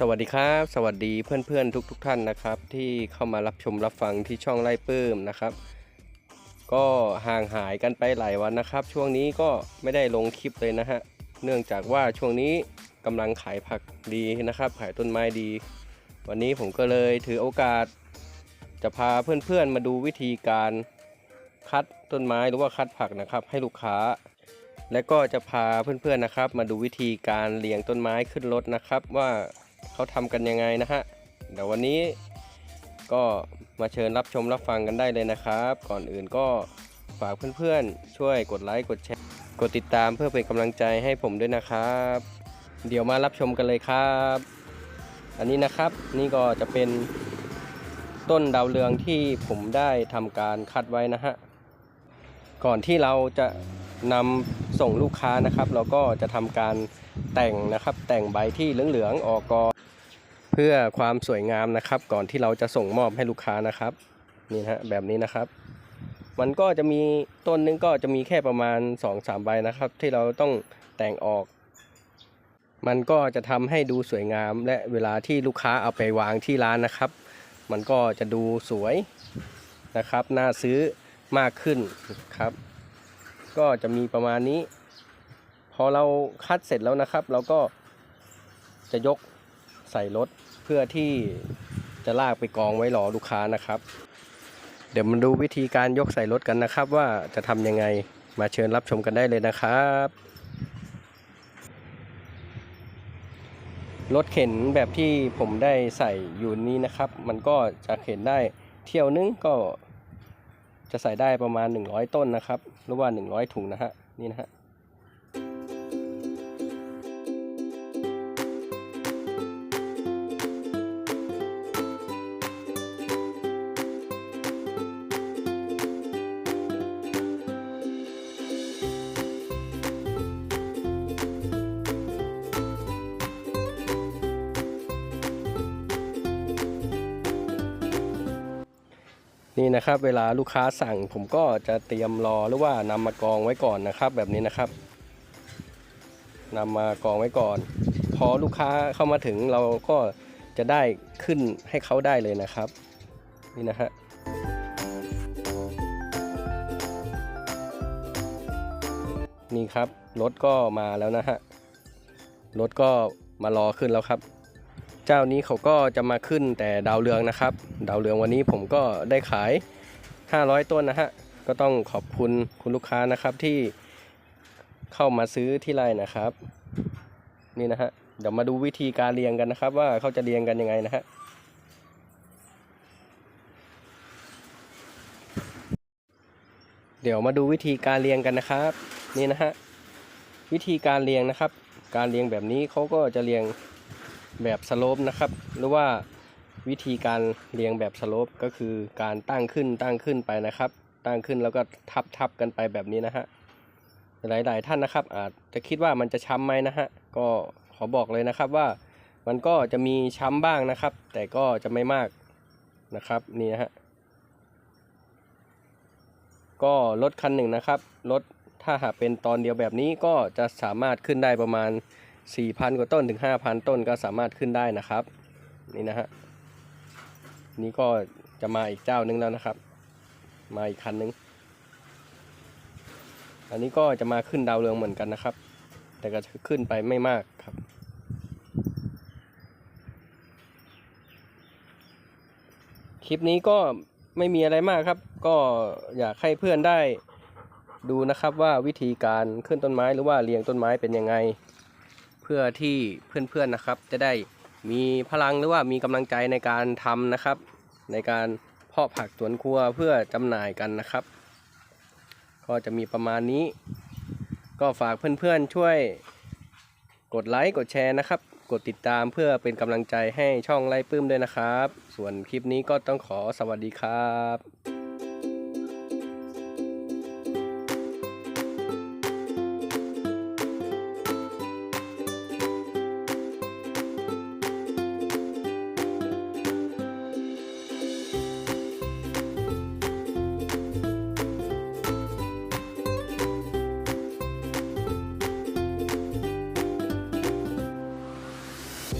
สวัสดีครับ สวัสดีเพื่อนๆทุกๆทท่านนะครับ ที่เข้ามารับชมรับฟังที่ช่องไล่ปื้มนะครับ ก็ห่างหายกันไปหลายวันนะครับ ช่วงนี้ก็ไม่ได้ลงคลิปเลยนะฮะเนื่องจากว่าช่วงนี้กำลังขายผักดีนะครับ ขายต้นไม้ดี วันนี้ผมก็เลยถือโอกาส จะพาเพื่อนๆมาดูวิธีการคัดต้นไม้หรือว่าคัดผักนะครับ ให้ลูกค้า และก็จะพาเพื่อนๆนะครับ มาดูวิธีการเรียงต้นไม้ขึ้นรถนะครับว่า เขาทำกันยังไงนะฮะ เดี๋ยววันนี้ก็มาเชิญรับชมรับฟังกันได้เลยนะครับ ก่อนอื่นก็ฝากเพื่อนๆ ช่วยกดไลค์กดแชร์กดติดตามเพื่อเป็นกำลังใจให้ผมด้วยนะครับ เดี๋ยวมารับชมกันเลยครับ อันนี้นะครับนี่ก็จะเป็นต้นดาวเรืองที่ผมได้ทำการคัดไว้นะฮะ ก่อนที่เราจะนำส่งลูกค้านะครับ เราก็จะทำการแต่งนะครับ แต่งใบที่เหลืองๆออกกอ เพื่อความสวยงามนะครับ ก่อนที่เราจะส่งมอบให้ลูกค้านะครับนี่ฮะแบบนี้นะครับ มันก็จะมีต้นนึงก็จะมีแค่ประมาณ 2-3 ใบนะครับ ที่เราต้องแต่งออก มันก็จะทำให้ดูสวยงาม และเวลาที่ลูกค้าเอาไปวางที่ร้านนะครับ มันก็จะดูสวยนะครับ น่าซื้อมากขึ้นครับ ก็จะมีประมาณนี้ พอเราคัดเสร็จแล้วนะครับ เราก็จะยกใส่รถ เพื่อที่จะลากไปกองไว้รอลูกค้านะครับ เดี๋ยวมาดูวิธีการยกใส่รถกันนะครับ ว่าจะทำยังไงมาเชิญรับชมกันได้เลยนะครับ รถเข็นแบบที่ผมได้ใส่อยู่นี้นะครับ มันก็จะเข็นได้เที่ยวนึงก็จะใส่ได้ประมาณ 100 ต้นนะครับ หรือว่า 100 ถุงนะฮะนี่นะฮะ นี่นะครับ เวลาลูกค้าสั่งผมก็จะเตรียมรอหรือว่านำมากองไว้ก่อนนะครับ แบบนี้นะครับนำมากองไว้ก่อน พอลูกค้าเข้ามาถึงเราก็จะได้ขึ้นให้เขาได้เลยนะครับ นี่นะฮะนี่ครับรถก็มาแล้วนะฮะรถก็มารอขึ้นแล้วครับ เจ้านี้เขาก็จะมาขึ้นแต่ดาวเรืองนะครับ ดาวเรืองวันนี้ผมก็ได้ขาย 500 ต้นนะฮะก็ต้องขอบคุณคุณลูกค้านะครับที่เข้ามาซื้อที่ไร่นะครับ นี่นะฮะเดี๋ยวมาดูวิธีการเรียงกันนะครับ ว่าเขาจะเรียงกันยังไงนะฮะเดี๋ยวมาดูวิธีการเรียงกันนะครับ นี่นะฮะวิธีการเรียงนะครับ การเรียงแบบนี้เขาก็จะเรียง แบบสโลปนะครับ หรือว่าวิธีการเรียงแบบสโลปก็คือการตั้งขึ้นตั้งขึ้นไปนะครับ ตั้งขึ้นแล้วก็ทับทับกันไปแบบนี้นะฮะหลาย ๆ ท่านนะครับ อาจจะคิดว่ามันจะช้ำไหมนะฮะก็ขอบอกเลยนะครับว่ามันก็จะมีช้ำบ้างนะครับ แต่ก็จะไม่มากนะครับนี่นะฮะก็รถคันหนึ่งนะครับรถถ้าหากเป็นตอนเดียวแบบนี้ก็จะสามารถขึ้นได้ประมาณ 4,000 กว่าต้นถึง 5,000 ต้นก็สามารถขึ้นได้นะครับ นี่นะฮะนี่ก็จะมาอีกเจ้านึงแล้วนะครับ มาอีกคันนึง อันนี้ก็จะมาขึ้นดาวเรืองเหมือนกันนะครับ แต่ก็จะขึ้นไปไม่มากครับคลิปนี้ก็ไม่มีอะไรมากครับ ก็อยากให้เพื่อนได้ดูนะครับว่าวิธีการขึ้นต้นไม้หรือว่าเรียงต้นไม้เป็นยังไง เพื่อที่เพื่อนๆนะครับ จะได้มีพลังหรือว่ามีกำลังใจในการทำนะครับ ในการเพาะผักสวนครัวเพื่อจำหน่ายกันนะครับ ก็จะมีประมาณนี้ ก็ฝากเพื่อนๆช่วยกดไลค์กดแชร์นะครับ กดติดตามเพื่อเป็นกำลังใจให้ช่องไล่ปื้มด้วยนะครับ ส่วนคลิปนี้ก็ต้องขอสวัสดีครับ